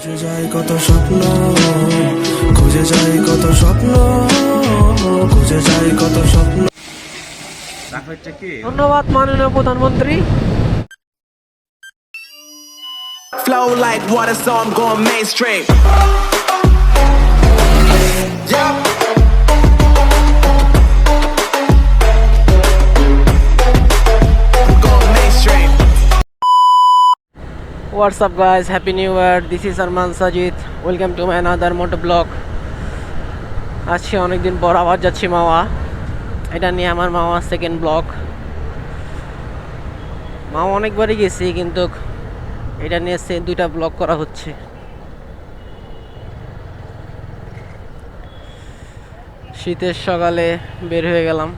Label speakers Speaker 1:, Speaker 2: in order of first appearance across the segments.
Speaker 1: খুঁজে যাই কত স্বপ্ন খুঁজে যাই কত স্বপ্ন খুঁজে যাই কত স্বপ্ন
Speaker 2: ধন্যবাদ মাননীয় প্রধানমন্ত্রী
Speaker 3: Flow like water, so I'm going mainstream. Yeah.
Speaker 2: What's up guys happy new year this is Arman Sajid welcome to my another moto vlog আজকে অনেকদিন পর আবার যাচ্ছি মাওয়া। এটা নিয়ে আমার মাওয়া সেকেন্ড ব্লগ মাওয়া অনেকবারই গেছি, কিন্তু এটা নিয়ে সে দুইটা ব্লগ করা হচ্ছে। শীতের সকালে বের হয়ে গেলাম।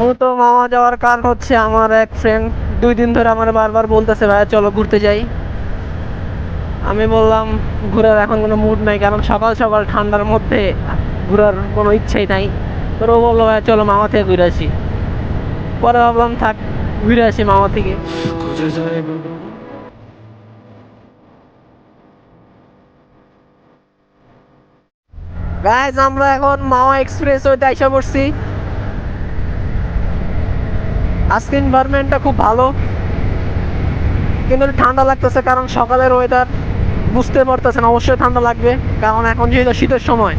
Speaker 2: মূলত মামা যাওয়ার কারণ হচ্ছে আমার এক ফ্রেন্ড দুই দিন ধরে আমার বারবার বলতেছে ভাই চলো ঘুরতে যাই। আমি বললাম, ঘোরার এখন কোনো মুড নাই, কারণ সকাল সকাল ঠান্ডার মধ্যে ঘোরার কোনো ইচ্ছাই নাই। তোর ও বলল ভাই চলো মামা থেকে ঘুরে আসি। পরে ভাবলাম, থাক, ঘুরে আসি মামা থেকে। গাইজ আমরা এখন মামা এক্সপ্রেস ওইতে আইসা পড়ছি। আজকে এনভায়রনমেন্টটা খুব ভালো। কিন্তু ঠান্ডা লাগতেছে, কারণ সকালের ওয়েদার বুঝতে পারতেছেন, অবশ্যই ঠান্ডা লাগবে। কারণ এখন যেহেতু শীতের সময়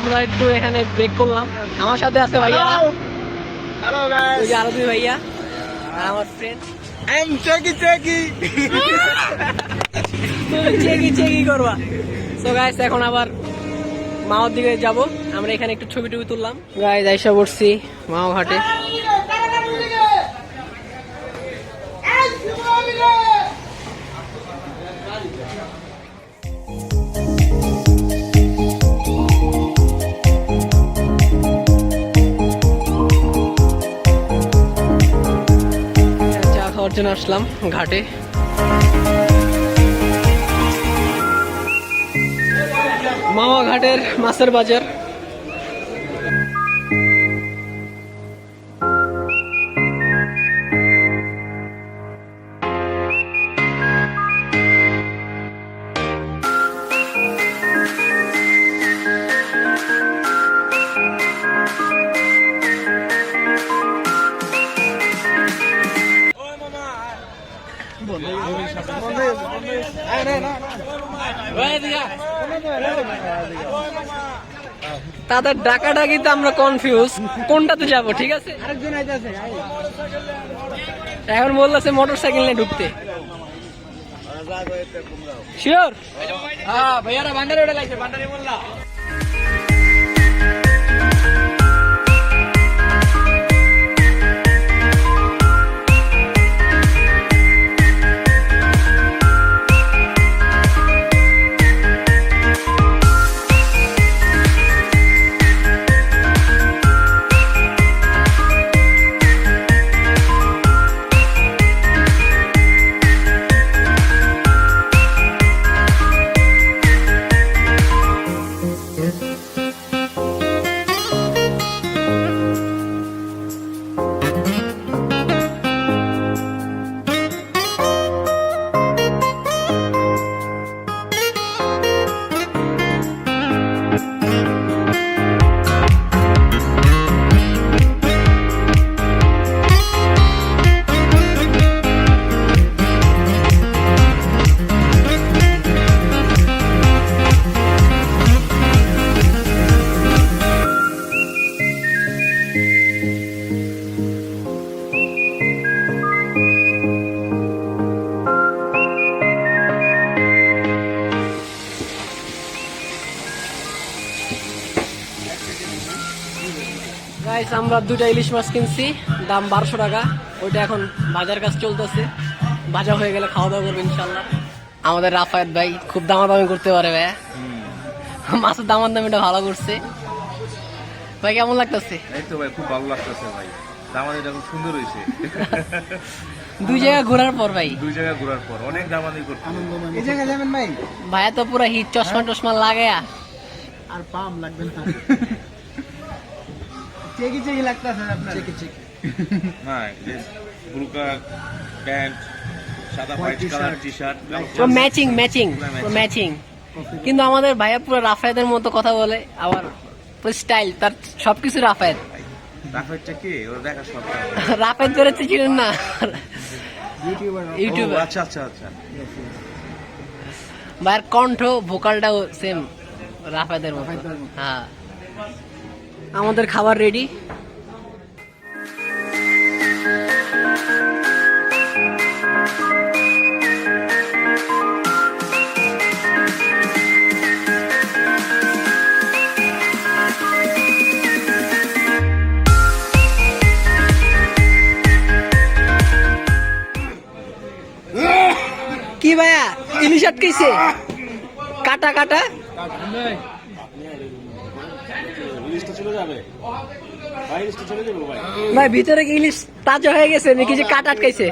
Speaker 2: আমরা একটু এখানে ব্রেক করলাম। আমার সাথে আছে ভাইয়া।
Speaker 3: হ্যালো
Speaker 2: ওই গাইস আরও দুই ভাইয়া আর আমার ফ্রেন্ড
Speaker 3: আই এম চেকি
Speaker 2: তুমি চেকি চেকি করবা। সো গাইস এখন আবার মাওর দিকে যাব। আমরা এখানে একটু ছবি টবি তুললাম। গাইস আইসা পড়ছি মাও ঘাটে জন্য আসলাম ঘাটে। মাওয়া ঘাটের মাছের বাজার। তাদের ডাকা ডাকাডাকিতে আমরা কনফিউজ কোনটাতে যাব ঠিক আছে? এখন বললাছে মোটর সাইকেল নিয়ে ঢুকতে। শিওর হ্যাঁ ভাইয়ারা ভান্ডারে ওটা লাগছে ভান্ডারে বললা গাইস আমরা দুটা ইলিশ মাছ কিনছি। দাম বারোশো টাকা। ওইটা এখন বাজার কাজ চলতেছে। ভাজা হয়ে গেলে খাওয়া দাওয়া করব ইনশাল্লাহ। আমাদের রাফায়েত ভাই খুব দামাদামি করতে পারে ভাই মাছের দামার দামিটা ভালো করছে। ভাই কেমন লাগতেছে?
Speaker 4: এই তো ভাই খুব ভালো লাগতেছে ভাই। দামাদিটা খুব সুন্দর হয়েছে।
Speaker 2: দুই জায়গা ঘোরার পর ভাই।
Speaker 4: দুই জায়গায় ঘোরার পর। অনেক দামাদি করতে
Speaker 5: এই জায়গায় যাবেন ভাই?
Speaker 2: ভাইয়া তো পুরো হিট চশমা টশমা লাগায়া।
Speaker 5: আর পাম লাগবে না। চেকি চেকি লাগতেছে আপনার। চেকি চেকি।
Speaker 4: প্যান্ট সাদা হোয়াইট কালার টি শার্ট
Speaker 2: পুরো ম্যাচিং ম্যাচিং পুরো ম্যাচিং কিন্তু আমাদের ভাইয়া পুরো রাফায়েতের মতো কথা বলে আবার স্টাইল তার সবকিছু রাফায়েত
Speaker 4: রাফেটটা কে? ওর দেখা সব
Speaker 2: করে চিনেন না?
Speaker 5: ইউটিউবার
Speaker 4: আচ্ছা আচ্ছা আচ্ছা।
Speaker 2: ভাইয়ের কণ্ঠ ভোকালটাও সেম রাফায়েতের মতো। হ্যাঁ। আমাদের খাবার রেডি কি ভাইয়া ইলিশ আটকাইছে কাটা কাটা? ভাই ভিতরে কি ইলিশ তাজা হয়ে গেছে নাকি যে কাটা আটকাইছে?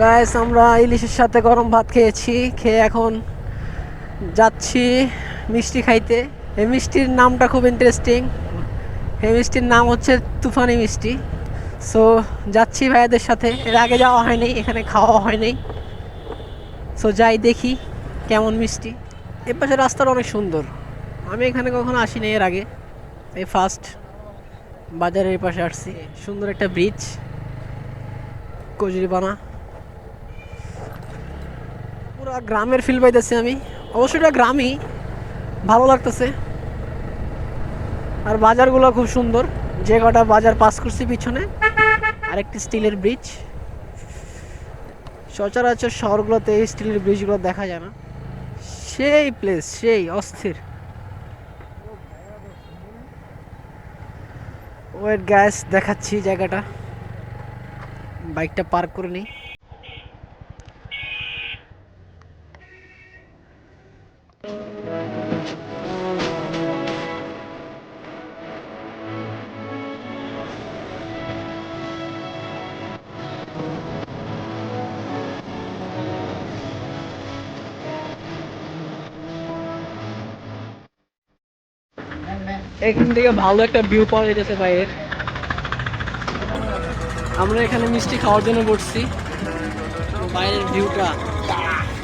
Speaker 2: গাইস আমরা ইলিশের সাথে গরম ভাত খেয়েছি, খেয়ে এখন যাচ্ছি মিষ্টি খাইতে। এই মিষ্টির নামটা খুব ইন্টারেস্টিং এই মিষ্টির নাম হচ্ছে তুফানি মিষ্টি। সো যাচ্ছি ভাইয়াদের সাথে। এর আগে যাওয়া হয়নি, এখানে খাওয়া হয়নি। সো যাই দেখি কেমন মিষ্টি। এ পাশে রাস্তাটা অনেক সুন্দর। আমি এখানে কখনো আসিনি এর আগে। এই ফার্স্ট বাজারের পাশে আসছি। সুন্দর একটা ব্রিজ কজরিবানা পুরো গ্রামের ফিল পাইতেছি আমি। অবশ্যই এটা গ্রামই, ভালো লাগতেছে। আর বাজারগুলো খুব সুন্দর। যে কটা বাজার পাস করছি পিছনে, আরেকটি স্টিলের ব্রিজ সচরাচর শহরগুলোতে এই স্টিলের ব্রিজগুলো দেখা যায় না। সেই প্লেস সেই অস্থির। ওয়েট গ্যাস দেখাচ্ছি জায়গাটা। বাইকটা পার্ক করে নিই। এখান থেকে ভালো একটা ভিউ পাওয়া যেতেছে বাইরের আমরা এখানে মিষ্টি খাওয়ার জন্য বসছি। বাইরের ভিউটা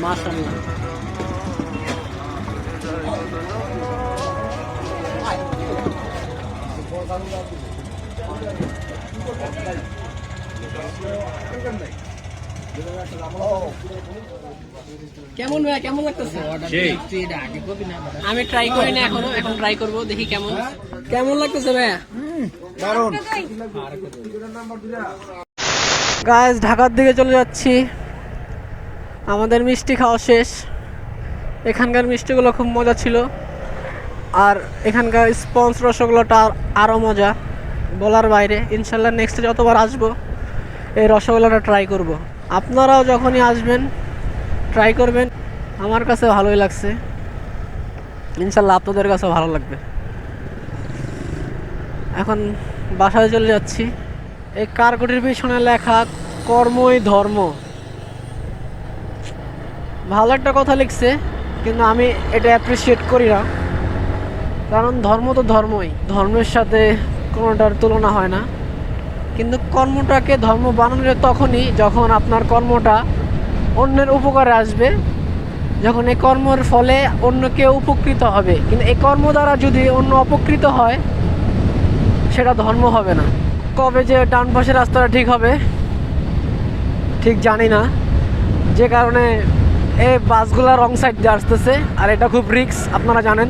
Speaker 2: মাশাআল্লাহ কেমন ভাই কেমন লাগতেছে? আমি ট্রাই করি না এখনও এখন ট্রাই করব দেখি কেমন। কেমন লাগতেছে ভাইয়া
Speaker 5: দারুণ
Speaker 2: গাইস ঢাকার দিকে চলে যাচ্ছি। আমাদের মিষ্টি খাওয়া শেষ। এখানকার মিষ্টিগুলো খুব মজা ছিল। আর এখানকার স্পঞ্জ রসগোল্লাটা আরও মজা। বলার বাইরে ইনশাল্লাহ নেক্সটে যতবার আসব এই রসগোল্লাটা ট্রাই করব। আপনারাও যখনই আসবেন ট্রাই করবেন। আমার কাছে ভালোই লাগছে। ইনশাল্লাহ আপনাদের কাছেও ভালো লাগবে। এখন বাসায় চলে যাচ্ছি। এই কারকুটির পিছনে লেখা কর্মই ধর্ম। ভালো একটা কথা লিখছে, কিন্তু আমি এটা অ্যাপ্রিসিয়েট করি না। কারণ ধর্ম তো ধর্মই। ধর্মের সাথে কোনোটার তুলনা হয় না। কর্মটাকে ধর্ম বানানো যায় তখনই যখন আপনার কর্মটা অন্যের উপকারে আসবে, যখন এই কর্মের ফলে অন্য কেউ উপকৃত হবে। কিন্তু এই কর্ম দ্বারা যদি অন্য অপকৃত হয়, সেটা ধর্ম হবে না। কবে যে ডান পাশের রাস্তাটা ঠিক হবে, ঠিক জানি না। যে কারণে এই বাসগুলো রং সাইড দিয়ে আসতেছে, আর এটা খুব রিস্ক আপনারা জানেন।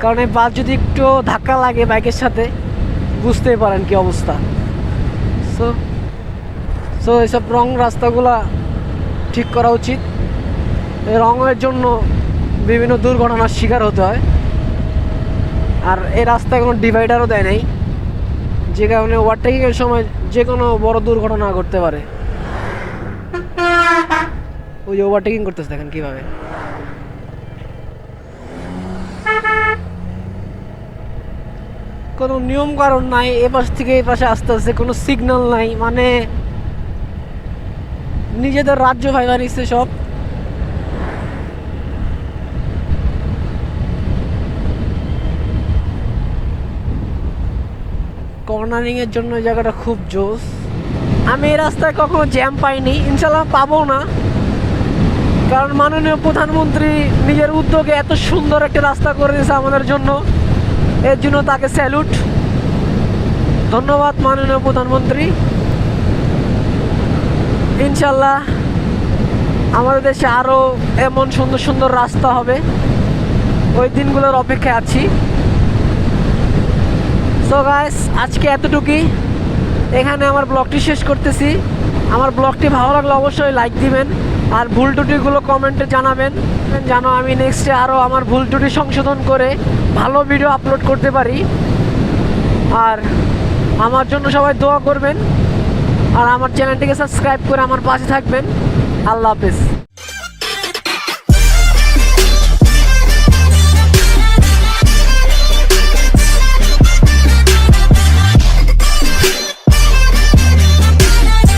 Speaker 2: কারণ এই বাস যদি একটু ধাক্কা লাগে বাইকের সাথে বুঝতেই পারেন কি অবস্থা। সো সো এইসব রং রাস্তাগুলা ঠিক করা উচিত। রঙের জন্য বিভিন্ন দুর্ঘটনার শিকার হতে হয়। আর এই রাস্তায় কোনো ডিভাইডারও দেয় নাই, যে কারণে ওভারটেকিংয়ের সময় যে কোনো বড় দুর্ঘটনা ঘটতে পারে। ওই ওভারটেকিং করতেছে দেখেন কীভাবে। কোনো নিয়ম কারণ নাই, এ পাশ থেকে এই পাশে আসতে আসতে, কোনো সিগন্যাল নাই মানে নিজেদের রাজ্য ভাইবা নিচ্ছে সব। কর্নারিং এর জন্য জায়গাটা খুব জোস। আমি এই রাস্তায় কখনো জ্যাম পাইনি ইনশাল্লাহ পাবো না। কারণ মাননীয় প্রধানমন্ত্রী নিজের উদ্যোগে এত সুন্দর একটা রাস্তা করে দিয়েছে আমাদের জন্য। এর জন্য তাকে স্যালুট। ধন্যবাদ মাননীয় প্রধানমন্ত্রী। ইনশাল্লাহ আমাদের দেশে আরও এমন সুন্দর সুন্দর রাস্তা হবে। ওই দিনগুলোর অপেক্ষায় আছি। সো গাইস আজকে এতটুকুই। এখানে আমার ব্লগটি শেষ করতেছি। আমার ব্লগটি ভালো লাগলে অবশ্যই লাইক দিবেন। আর ভুল ত্রুটিগুলো কমেন্টে জানাবেন। যেন আমি নেক্সটে আরও আমার ভুল ত্রুটি সংশোধন করে ভালো ভিডিও আপলোড করতে পারি। আর আমার জন্য সবাই দোয়া করবেন। আর আমার চ্যানেলটিকে সাবস্ক্রাইব করে আমার পাশে থাকবেন। আল্লাহ হাফেজ।